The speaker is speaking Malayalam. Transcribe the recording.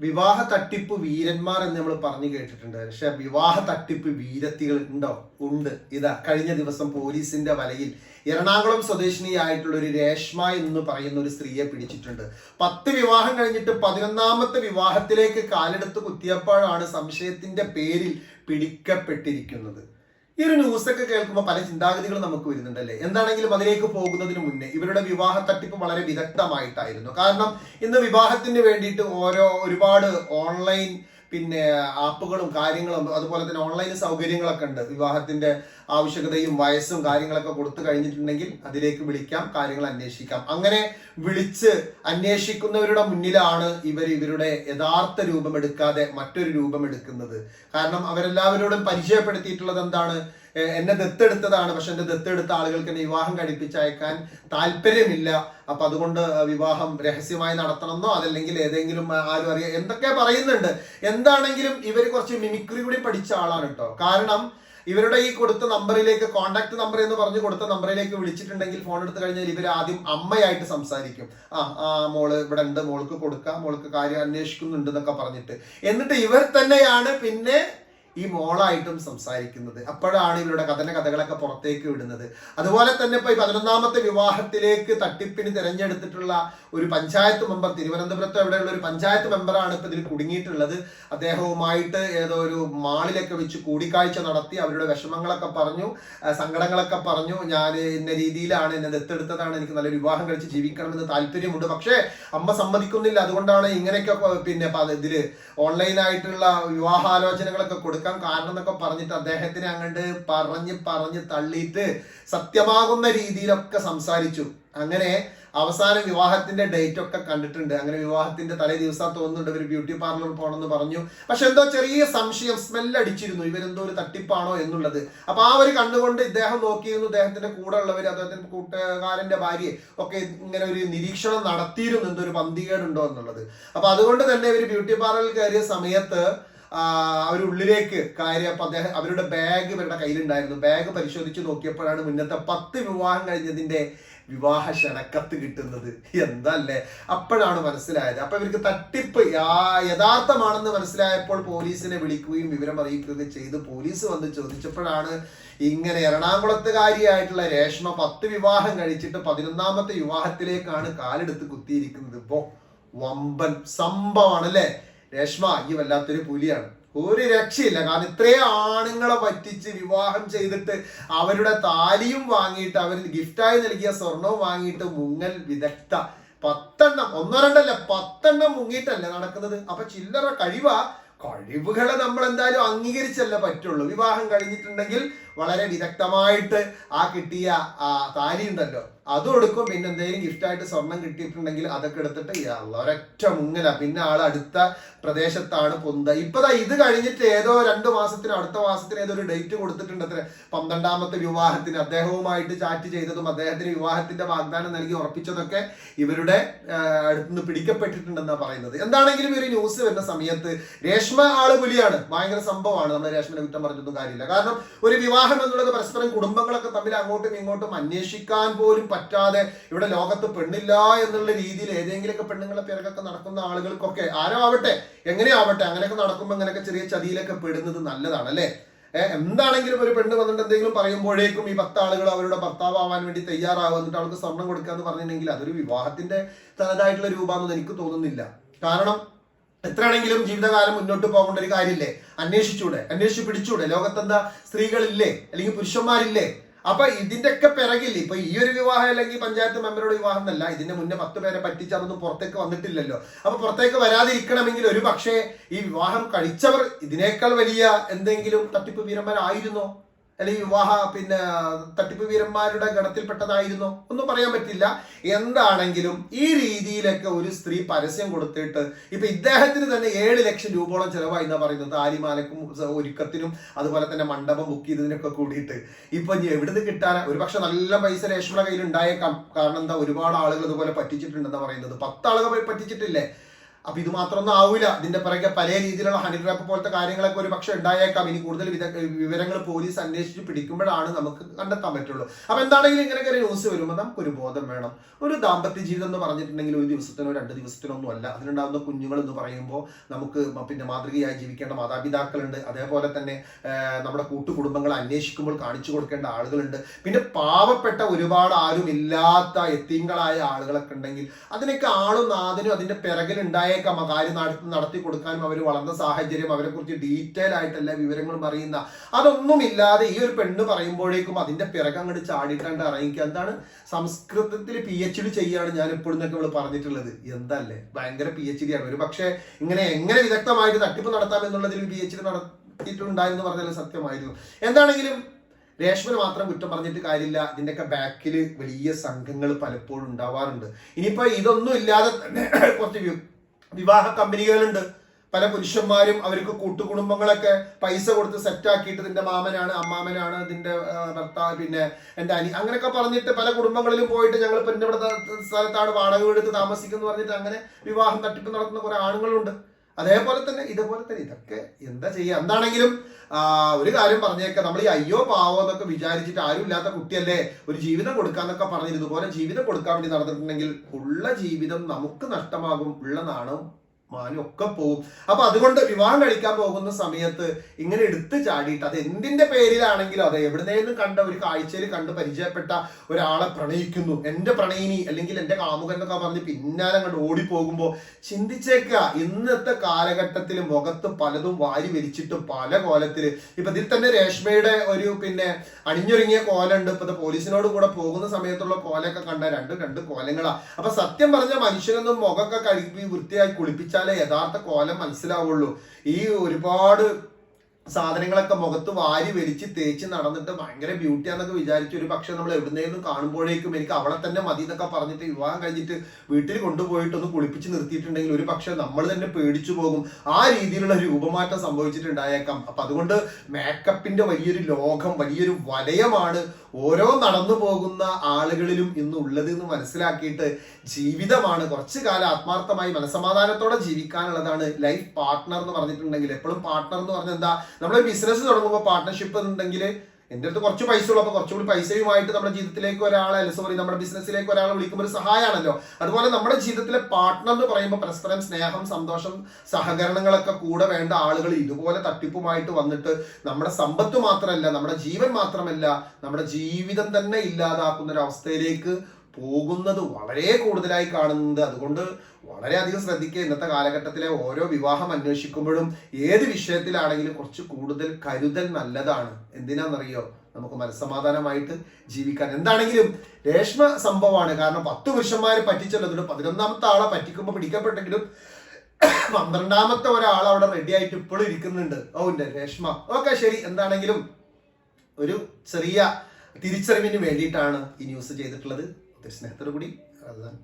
വിവാഹ തട്ടിപ്പ് വീരന്മാർ എന്ന് നമ്മൾ പറഞ്ഞു കേട്ടിട്ടുണ്ട്. പക്ഷെ വിവാഹ തട്ടിപ്പ് വീരത്തികൾ ഉണ്ടോ? ഉണ്ട്. ഇതാ കഴിഞ്ഞ ദിവസം പോലീസിന്റെ വലയിൽ എറണാകുളം സ്വദേശിനിയായിട്ടുള്ള ഒരു രേഷ്മ എന്ന് പറയുന്ന ഒരു സ്ത്രീയെ പിടിച്ചിട്ടുണ്ട്. പത്ത് വിവാഹം കഴിഞ്ഞിട്ട് പതിനൊന്നാമത്തെ വിവാഹത്തിലേക്ക് കാലെടുത്ത് കുത്തിയപ്പോഴാണ് സംശയത്തിന്റെ പേരിൽ പിടിക്കപ്പെട്ടിരിക്കുന്നത്. ഈ ഒരു ന്യൂസൊക്കെ കേൾക്കുമ്പോൾ പല ചിന്താഗതികളും നമുക്ക് വരുന്നുണ്ടല്ലേ? എന്താണെങ്കിലും അതിലേക്ക് പോകുന്നതിന് മുന്നേ ഇവരുടെ വിവാഹ തട്ടിപ്പ് വളരെ വിദഗ്ധമായിട്ടായിരുന്നു. കാരണം ഇന്ന് വിവാഹത്തിന് വേണ്ടിയിട്ട് ഓരോ ഒരുപാട് ഓൺലൈൻ പിന്നെ ആപ്പുകളും കാര്യങ്ങളും അതുപോലെ തന്നെ ഓൺലൈൻ സൗകര്യങ്ങളൊക്കെ ഉണ്ട്. വിവാഹത്തിന്റെ ആവശ്യകതയും വയസ്സും കാര്യങ്ങളൊക്കെ കൊടുത്തു കഴിഞ്ഞിട്ടുണ്ടെങ്കിൽ അതിലേക്ക് വിളിക്കാം കാര്യങ്ങൾ അന്വേഷിക്കാം. അങ്ങനെ വിളിച്ച് അന്വേഷിക്കുന്നവരുടെ മുന്നിലാണ് ഇവർ ഇവരുടെ യഥാർത്ഥ രൂപം എടുക്കാതെ മറ്റൊരു രൂപം എടുക്കുന്നത് കാരണം അവരെല്ലാവരോടും പരിചയപ്പെടുത്തിയിട്ടുള്ളത് എന്താണ്? എന്നെ ദത്തെടുത്തതാണ്. പക്ഷെ എന്റെ ദത്തെടുത്ത ആളുകൾക്ക് എന്നെ വിവാഹം കഴിപ്പിച്ചയക്കാൻ താല്പര്യമില്ല. അപ്പൊ അതുകൊണ്ട് വിവാഹം രഹസ്യമായി നടത്തണമെന്നോ അതല്ലെങ്കിൽ ഏതെങ്കിലും ആരും അറിയാം എന്തൊക്കെ പറയുന്നുണ്ട്. എന്താണെങ്കിലും ഇവർ കുറച്ച് മിമിക്രി കൂടി പഠിച്ച ആളാണ് കേട്ടോ. കാരണം ഇവരുടെ ഈ കൊടുത്ത നമ്പറിലേക്ക് കോണ്ടാക്ട് നമ്പർ എന്ന് പറഞ്ഞ് കൊടുത്ത നമ്പറിലേക്ക് വിളിച്ചിട്ടുണ്ടെങ്കിൽ ഫോൺ എടുത്തു കഴിഞ്ഞാൽ ഇവർ ആദ്യം അമ്മയായിട്ട് സംസാരിക്കും. ആ ആ മോൾ ഇവിടെ ഉണ്ട് മോൾക്ക് കൊടുക്കാം മോൾക്ക് കാര്യം അന്വേഷിക്കുന്നുണ്ട് എന്നൊക്കെ പറഞ്ഞിട്ട്. എന്നിട്ട് ഇവർ തന്നെയാണ് പിന്നെ ഈ മോളായിട്ടും സംസാരിക്കുന്നത്. അപ്പോഴാണ് ഇവരുടെ കഥന കഥകളൊക്കെ പുറത്തേക്ക് വിടുന്നത്. അതുപോലെ തന്നെ ഇപ്പൊ ഈ പതിനൊന്നാമത്തെ വിവാഹത്തിലേക്ക് തട്ടിപ്പിന് തിരഞ്ഞെടുത്തിട്ടുള്ള ഒരു പഞ്ചായത്ത് മെമ്പർ തിരുവനന്തപുരത്ത് എവിടെയുള്ള ഒരു പഞ്ചായത്ത് മെമ്പറാണ് ഇപ്പൊ ഇതിൽ കുടുങ്ങിയിട്ടുള്ളത്. അദ്ദേഹവുമായിട്ട് ഏതോ ഒരു മാളിലൊക്കെ വെച്ച് കൂടിക്കാഴ്ച നടത്തി അവരുടെ വിഷമങ്ങളൊക്കെ പറഞ്ഞു സങ്കടങ്ങളൊക്കെ പറഞ്ഞു. ഞാൻ ഇന്ന രീതിയിലാണ് എന്നെ ദത്തെടുത്തതാണ് എനിക്ക് നല്ലൊരു വിവാഹം കഴിച്ച് ജീവിക്കണമെന്ന് താല്പര്യമുണ്ട്. പക്ഷേ അമ്മ സമ്മതിക്കുന്നില്ല. അതുകൊണ്ടാണ് ഇങ്ങനെയൊക്കെ പിന്നെ ഇതിൽ ഓൺലൈനായിട്ടുള്ള വിവാഹാലോചനകളൊക്കെ കൊടുക്കാൻ കാരണം എന്നൊക്കെ പറഞ്ഞിട്ട് അദ്ദേഹത്തിനെ അങ്ങോട്ട് പറഞ്ഞ് പറഞ്ഞ് തള്ളിയിട്ട് സത്യമാകുന്ന രീതിയിലൊക്കെ സംസാരിച്ചു. അങ്ങനെ അവസാനം വിവാഹത്തിന്റെ ഡേറ്റ് ഒക്കെ കണ്ടിട്ടുണ്ട്. അങ്ങനെ വിവാഹത്തിന്റെ തലേ ദിവസം തോന്നുന്നുണ്ട് ഒരു ബ്യൂട്ടി പാർലർ പോകണമെന്ന് പറഞ്ഞു. പക്ഷെ എന്തോ ചെറിയ സംശയം സ്മെൽ അടിച്ചിരുന്നു. ഇവരെന്തോ ഒരു തട്ടിപ്പാണോ എന്നുള്ളത്. അപ്പൊ ആ ഒരു കണ്ടുകൊണ്ട് ഇദ്ദേഹം നോക്കിയിരുന്നു. ഇദ്ദേഹത്തിന്റെ കൂടെ ഉള്ളവർ അദ്ദേഹത്തിന്റെ കൂട്ടുകാരന്റെ ഭാര്യയെ ഒക്കെ ഇങ്ങനെ ഒരു നിരീക്ഷണം നടത്തിയിരുന്നു. എന്തൊരു പന്തികേടുണ്ടോ എന്നുള്ളത്. അപ്പൊ അതുകൊണ്ട് തന്നെ ഇവർ ബ്യൂട്ടി പാർലറിൽ കയറിയ സമയത്ത് അവരുള്ളിലേക്ക് കാര്യം അപ്പൊ അദ്ദേഹം അവരുടെ ബാഗ് ഇവരുടെ കയ്യിലുണ്ടായിരുന്നു. ബാഗ് പരിശോധിച്ച് നോക്കിയപ്പോഴാണ് മുന്നത്തെ പത്ത് വിവാഹം കഴിഞ്ഞതിന്റെ വിവാഹ ക്ഷണക്കത്ത് കിട്ടുന്നത്. എന്തല്ലേ? അപ്പോഴാണ് മനസ്സിലായത്. അപ്പൊ ഇവർക്ക് തട്ടിപ്പ് യഥാർത്ഥമാണെന്ന് മനസ്സിലായപ്പോൾ പോലീസിനെ വിളിക്കുകയും വിവരം അറിയിക്കുകയും ചെയ്ത് പോലീസ് വന്ന് ചോദിച്ചപ്പോഴാണ് ഇങ്ങനെ എറണാകുളത്തുകാരിയായിട്ടുള്ള രേഷ്മ പത്ത് വിവാഹം കഴിച്ചിട്ട് പതിനൊന്നാമത്തെ വിവാഹത്തിലേക്കാണ് കാലെടുത്ത് കുത്തിയിരിക്കുന്നത്. ഇപ്പോ വമ്പൻ സംഭവമാണ് അല്ലേ രേഷ്മ ഈ വല്ലാത്തൊരു പുലിയാണ്. ഒരു രക്ഷയില്ല. കാരണം ഇത്രയും ആണുങ്ങളെ പറ്റിച്ച് വിവാഹം ചെയ്തിട്ട് അവരുടെ താലിയും വാങ്ങിയിട്ട് അവർ ഗിഫ്റ്റായി നൽകിയ സ്വർണവും വാങ്ങിയിട്ട് മുങ്ങൽ വിദഗ്ധ. പത്തെണ്ണം ഒന്നോ രണ്ടല്ല പത്തെണ്ണം മുങ്ങിയിട്ടല്ല നടക്കുന്നത്? അപ്പൊ ചില്ലറ കഴിവാ. കഴിവുകളെ നമ്മൾ എന്തായാലും അംഗീകരിച്ചല്ല പറ്റുള്ളൂ. വിവാഹം കഴിഞ്ഞിട്ടുണ്ടെങ്കിൽ വളരെ വിദഗ്ധമായിട്ട് ആ കിട്ടിയ ആ താലി ഉണ്ടല്ലോ. അതും എടുക്കും. പിന്നെ എന്തെങ്കിലും ഗിഫ്റ്റായിട്ട് സ്വർണം കിട്ടിയിട്ടുണ്ടെങ്കിൽ അതൊക്കെ എടുത്തിട്ട് ഒരൊറ്റ മുങ്ങല. പിന്നെ ആൾ അടുത്ത പ്രദേശത്താണ് പൊന്ത. ഇപ്പതാ ഇത് കഴിഞ്ഞിട്ട് ഏതോ രണ്ട് മാസത്തിന് അടുത്ത മാസത്തിന് ഏതോ ഒരു ഡേറ്റ് കൊടുത്തിട്ടുണ്ട് അത്ര. പന്ത്രണ്ടാമത്തെ വിവാഹത്തിന്. അദ്ദേഹവുമായിട്ട് ചാറ്റ് ചെയ്തതും അദ്ദേഹത്തിന് വിവാഹത്തിന്റെ വാഗ്ദാനം നൽകി ഉറപ്പിച്ചതൊക്കെ ഇവരുടെ അടുത്തുനിന്ന് പിടിക്കപ്പെട്ടിട്ടുണ്ടെന്നാണ് പറയുന്നത്. എന്താണെങ്കിലും ഒരു ന്യൂസ് വരുന്ന സമയത്ത് രേഷ്മ ആൾ പുലിയാണ്. ഭയങ്കര സംഭവമാണ്. നമ്മൾ രേഷ്മനെ കുറ്റം പറഞ്ഞൊന്നും കാര്യമില്ല. കാരണം ഒരു വിവാഹം എന്നുള്ളത് പരസ്പരം കുടുംബങ്ങളൊക്കെ തമ്മിൽ അങ്ങോട്ടും ഇങ്ങോട്ടും അന്വേഷിക്കാൻ പോലും പറ്റാതെ ഇവിടെ ലോകത്ത് പെണ്ണില്ല എന്നുള്ള രീതിയിൽ ഏതെങ്കിലുമൊക്കെ പെണ്ണുങ്ങളെ പേരൊക്കെ നടക്കുന്ന ആളുകൾക്കൊക്കെ ആരോ ആവട്ടെ എങ്ങനെയാവട്ടെ അങ്ങനെയൊക്കെ നടക്കുമ്പോൾ അങ്ങനെയൊക്കെ ചെറിയ ചതിയിലൊക്കെ പെടുന്നത് നല്ലതാണ് അല്ലേ എന്താണെങ്കിലും ഒരു പെണ്ണ് വന്നിട്ട് എന്തെങ്കിലും പറയുമ്പോഴേക്കും ഈ പത്താളുകൾ അവരുടെ ആവാൻ വേണ്ടി തയ്യാറാവുക എന്നിട്ട് അവൾക്ക് സ്വർണം കൊടുക്കുക എന്ന് പറഞ്ഞിട്ടുണ്ടെങ്കിൽ അതൊരു വിവാഹത്തിന്റെ തനതായിട്ടുള്ള രൂപമാണെന്ന് എനിക്ക് തോന്നുന്നില്ല. കാരണം എത്രയാണെങ്കിലും ജീവിതകാലം മുന്നോട്ട് പോകേണ്ട ഒരു കാര്യമില്ലേ? അന്വേഷിച്ചൂടെ അന്വേഷിച്ച് പിടിച്ചൂടെ? ലോകത്തെന്താ സ്ത്രീകളില്ലേ? അല്ലെങ്കിൽ പുരുഷന്മാരില്ലേ? അപ്പൊ ഇതിന്റെയൊക്കെ പിറകിൽ ഇപ്പൊ ഈ ഒരു വിവാഹം അല്ലെങ്കിൽ പഞ്ചായത്ത് മെമ്പറുടെ വിവാഹം എന്നല്ല ഇതിന്റെ മുന്നേ പത്ത് പേരെ പറ്റിച്ച് അതൊന്നും പുറത്തേക്ക് വന്നിട്ടില്ലല്ലോ. അപ്പൊ പുറത്തേക്ക് വരാതിരിക്കണമെങ്കിൽ ഒരു പക്ഷേ ഈ വിവാഹം കഴിച്ചവർ ഇതിനേക്കാൾ വലിയ എന്തെങ്കിലും തട്ടിപ്പ് വീരന്മാരായിരുന്നോ? അല്ലെങ്കിൽ വിവാഹ പിന്നെ തട്ടിപ്പ് വീരന്മാരുടെ ഗണത്തിൽപ്പെട്ടതായിരുന്നോ. ഒന്നും പറയാൻ പറ്റില്ല. എന്താണെങ്കിലും ഈ രീതിയിലൊക്കെ ഒരു സ്ത്രീ പരസ്യം കൊടുത്തിട്ട് ഇപ്പൊ ഇദ്ദേഹത്തിന് തന്നെ ഏഴ് ലക്ഷം രൂപയോളം ചെലവായി എന്നാ പറയുന്നത്. താലിമാലക്കും ഒരുക്കത്തിനും അതുപോലെ തന്നെ മണ്ഡപം ബുക്ക് ചെയ്തതിനൊക്കെ കൂടിയിട്ട്. ഇപ്പൊ എവിടുന്ന് കിട്ടാനാ ഒരു പക്ഷെ നല്ല പൈസ രേഷ്മയുടെ കയ്യിൽ ഉണ്ടായേക്കാം കാരണം എന്താ ഒരുപാട് ആളുകൾ ഇതുപോലെ പറ്റിച്ചിട്ടുണ്ടെന്നാ പറയുന്നത്. പത്ത് ആളുകൾ പറ്റിച്ചിട്ടില്ലേ? അപ്പൊ ഇത് മാത്രമൊന്നും ആവില്ല ഇതിന്റെ പിറകെ പല രീതിയിലുള്ള ഹണി ട്രാപ്പ് പോലത്തെ കാര്യങ്ങളൊക്കെ ഒരു പക്ഷെ ഉണ്ടായേക്കാം. ഇനി കൂടുതൽ വിവരങ്ങൾ പോലീസ് അന്വേഷിച്ച് പിടിക്കുമ്പോഴാണ് നമുക്ക് കണ്ടെത്താൻ പറ്റുള്ളൂ. അപ്പൊ എന്താണെങ്കിലും ഇങ്ങനെയൊക്കെ ഒരു ന്യൂസ് വരുമ്പോൾ നമുക്ക് ഒരു ബോധം വേണം. ഒരു ദാമ്പത്യ ജീവിതം എന്ന് പറഞ്ഞിട്ടുണ്ടെങ്കിൽ ഒരു ദിവസത്തിനോ രണ്ട് ദിവസത്തിനോ ഒന്നും അല്ല അതിനുണ്ടാകുന്ന കുഞ്ഞുങ്ങൾ എന്ന് പറയുമ്പോൾ നമുക്ക് പിന്നെ മാതൃകയായി ജീവിക്കേണ്ട മാതാപിതാക്കളുണ്ട്. അതേപോലെ തന്നെ നമ്മുടെ കൂട്ടുകുടുംബങ്ങൾ അന്വേഷിക്കുമ്പോൾ കാണിച്ചു കൊടുക്കേണ്ട ആളുകളുണ്ട്. പിന്നെ പാവപ്പെട്ട ഒരുപാട് ആരും ഇല്ലാത്ത എത്തിങ്ങളായ ആളുകളൊക്കെ ഉണ്ടെങ്കിൽ അതിനൊക്കെ ആളും നാഥനും അതിന്റെ പിറകിൽ അമ്മ കാര്യം നടത്തി കൊടുക്കാനും അവർ വളർന്ന സാഹചര്യം അവരെ കുറിച്ച് ഡീറ്റെയിൽ ആയിട്ടല്ല വിവരങ്ങളും അറിയുന്ന അതൊന്നും ഇല്ലാതെ ഈ ഒരു പെണ്ണ് പറയുമ്പോഴേക്കും അതിന്റെ പിറകെ അങ്ങോട്ട് ചാടിയിട്ടാണ്ട് ഇറങ്ങിക്കുക. എന്താണ്? സംസ്കൃതത്തിൽ പി എച്ച് ഡി ചെയ്യാണ് ഞാൻ എപ്പോഴും എന്നൊക്കെ ഇവൾ പറഞ്ഞിട്ടുള്ളത്. എന്തല്ലേ? ഭയങ്കര പി എച്ച് ഡി ആണ്. ഒരു പക്ഷേ ഇങ്ങനെ എങ്ങനെ വിദഗ്ധമായിട്ട് തട്ടിപ്പ് നടത്താം എന്നുള്ളതിൽ പി എച്ച് ഡി നടത്തിയിട്ടുണ്ടായെന്ന് പറഞ്ഞാൽ സത്യമായിരുന്നു. എന്താണെങ്കിലും രേഷ്മന് മാത്രം കുറ്റം പറഞ്ഞിട്ട് കാര്യമില്ല. ഇതിന്റെയൊക്കെ ബാക്കിൽ വലിയ സംഘങ്ങൾ പലപ്പോഴും ഉണ്ടാവാറുണ്ട്. ഇനിയിപ്പോ ഇതൊന്നും ഇല്ലാതെ തന്നെ കുറച്ച് വിവാഹ കമ്പനികളുണ്ട്. പല പുരുഷന്മാരും അവർക്ക് കൂട്ടുകുടുംബങ്ങളൊക്കെ പൈസ കൊടുത്ത് സെറ്റാക്കിയിട്ട് നിന്റെ മാമനാണ് അമ്മാമനാണ് നിന്റെ ഭർത്താവ് പിന്നെ എന്റെ അനി അങ്ങനെയൊക്കെ പറഞ്ഞിട്ട് പല കുടുംബങ്ങളിലും പോയിട്ട് ഞങ്ങൾ ഇപ്പം ഇവിടെ സ്ഥലത്താണ് വാടക വീട് താമസിക്കുന്നു പറഞ്ഞിട്ട് അങ്ങനെ വിവാഹം തട്ടിപ്പ് നടത്തുന്ന കുറെ ആണുങ്ങളുണ്ട്. അതേപോലെ തന്നെ ഇതേപോലെ തന്നെ ഇതൊക്കെ എന്താ ചെയ്യുക എന്താണെങ്കിലും ഒരു കാര്യം പറഞ്ഞേക്കാം. നമ്മൾ ഈ അയ്യോ പാവോ എന്നൊക്കെ വിചാരിച്ചിട്ട് ആരും ഇല്ലാത്ത കുട്ടിയല്ലേ? ഒരു ജീവിതം കൊടുക്കാന്നൊക്കെ പറഞ്ഞിരുന്നു. പോലെ ജീവിതം കൊടുക്കാൻ വേണ്ടി നടന്നിട്ടുണ്ടെങ്കിൽ ഉള്ള ജീവിതം നമുക്ക് നഷ്ടമാകും. ഉള്ള നാണവും മാനും ഒക്കെ പോകും അപ്പൊ അതുകൊണ്ട് വിവാഹം കഴിക്കാൻ പോകുന്ന സമയത്ത് ഇങ്ങനെ എടുത്തു ചാടിയിട്ട് അത് എന്തിന്റെ പേരിലാണെങ്കിലും അത് എവിടുന്നേലും കണ്ട ഒരു കാഴ്ചയിൽ കണ്ട് പരിചയപ്പെട്ട ഒരാളെ പ്രണയിക്കുന്നു. എന്റെ പ്രണയിനി അല്ലെങ്കിൽ എന്റെ കാമുകൻ എന്നൊക്കെ പറഞ്ഞ് പിന്നാലെ അങ്ങോട്ട് ഓടിപ്പോകുമ്പോൾ ചിന്തിച്ചേക്കുക ഇന്നത്തെ കാലഘട്ടത്തിൽ മുഖത്ത് പലതും വാരി വലിച്ചിട്ട് പല കോലത്തിൽ. ഇപ്പൊ ഇതിൽ തന്നെ രേഷ്മയുടെ ഒരു പിന്നെ അണിഞ്ഞൊരുങ്ങിയ കോലുണ്ട്. ഇപ്പൊ പോലീസിനോട് കൂടെ പോകുന്ന സമയത്തുള്ള കോലൊക്കെ കണ്ട രണ്ട് രണ്ട് കോലങ്ങളാ. അപ്പൊ സത്യം പറഞ്ഞ മനുഷ്യനൊന്നും മുഖമൊക്കെ കഴുകി വൃത്തിയായി കുളിപ്പിച്ചാലേ യഥാർത്ഥ കോലം മനസ്സിലാവുള്ളൂ. ഈ ഒരുപാട് സാധനങ്ങളൊക്കെ മുഖത്ത് വാരി വലിച്ച് തേച്ച് നടന്നിട്ട് ഭയങ്കര ബ്യൂട്ടിയാന്നൊക്കെ വിചാരിച്ചു ഒരു പക്ഷെ നമ്മൾ എവിടുന്നേലും കാണുമ്പോഴേക്കും എനിക്ക് അവളെ തന്നെ മതി എന്നൊക്കെ പറഞ്ഞിട്ട് വിവാഹം കഴിഞ്ഞിട്ട് വീട്ടിൽ കൊണ്ടുപോയിട്ട് ഒന്ന് കുളിപ്പിച്ച് നിർത്തിയിട്ടുണ്ടെങ്കിൽ ഒരു പക്ഷെ നമ്മൾ തന്നെ പേടിച്ചു പോകും. ആ രീതിയിലുള്ള രൂപമാറ്റം സംഭവിച്ചിട്ടുണ്ടായേക്കാം. അപ്പൊ അതുകൊണ്ട് മേക്കപ്പിന്റെ വലിയൊരു ലോകം വലിയൊരു വലയമാണ് ഓരോ നടന്നു പോകുന്ന ആളുകളിലും ഇന്ന് ഉള്ളത് എന്ന് മനസ്സിലാക്കിയിട്ട് ജീവിതമാണ് കുറച്ചു കാലം ആത്മാർത്ഥമായി മനസമാധാനത്തോടെ ജീവിക്കാനുള്ളതാണ് ലൈഫ് പാർട്ട്ണർ എന്ന് പറഞ്ഞിട്ടുണ്ടെങ്കിൽ എപ്പോഴും പാർട്ട്ണർ എന്ന് പറഞ്ഞാൽ എന്താ? നമ്മൾ ബിസിനസ് തുടങ്ങുമ്പോൾ പാർട്ട്ണർഷിപ്പ് ഉണ്ടെങ്കിൽ എന്റെ അടുത്ത് കുറച്ച് പൈസ ഉള്ളൂ. അപ്പോൾ കുറച്ചുകൂടി പൈസയുമായിട്ട് നമ്മുടെ ജീവിതത്തിലേക്ക് ഒരാളെ അല്ല സോറി നമ്മുടെ ബിസിനസ്സിലേക്ക് ഒരാളെ വിളിക്കുമ്പോൾ ഒരു സഹായമാണല്ലോ അതുപോലെ നമ്മുടെ ജീവിതത്തിലെ പാർട്ട്ണർ എന്ന് പറയുമ്പോൾ പരസ്പരം സ്നേഹം സന്തോഷം സഹകരണങ്ങളൊക്കെ കൂടെ വേണ്ട ആളുകൾ ഇതുപോലെ തട്ടിപ്പുമായിട്ട് വന്നിട്ട് നമ്മുടെ സമ്പത്ത് മാത്രമല്ല നമ്മുടെ ജീവൻ മാത്രമല്ല നമ്മുടെ ജീവിതം തന്നെ ഇല്ലാതാക്കുന്ന ഒരു അവസ്ഥയിലേക്ക് പോകുന്നത് വളരെ കൂടുതലായി കാണുന്നത്. അതുകൊണ്ട് വളരെയധികം ശ്രദ്ധിക്കുക. ഇന്നത്തെ കാലഘട്ടത്തിലെ ഓരോ വിവാഹം അന്വേഷിക്കുമ്പോഴും ഏത് വിഷയത്തിലാണെങ്കിലും കുറച്ച് കൂടുതൽ കരുതൽ നല്ലതാണ്. എന്തിനാണെന്നറിയോ? നമുക്ക് മനസ്സമാധാനമായിട്ട് ജീവിക്കാൻ. എന്താണെങ്കിലും രേഷ്മ സംഭവമാണ്. കാരണം പത്ത് പുരുഷന്മാരെ പറ്റിച്ചല്ലോ പതിനൊന്നാമത്തെ ആളെ പറ്റിക്കുമ്പോൾ പിടിക്കപ്പെട്ടെങ്കിലും പന്ത്രണ്ടാമത്തെ ഒരാൾ അവിടെ റെഡി ആയിട്ട് ഇപ്പോഴും ഇരിക്കുന്നുണ്ട്. ഓ ഉണ്ട് രേഷ്മ. ഓക്കെ ശരി. എന്താണെങ്കിലും ഒരു ചെറിയ തിരിച്ചറിവിന് വേണ്ടിയിട്ടാണ് ഈ ന്യൂസ് ചെയ്തിട്ടുള്ളത്. സ്നേഹത്തോടു കൂടി അത്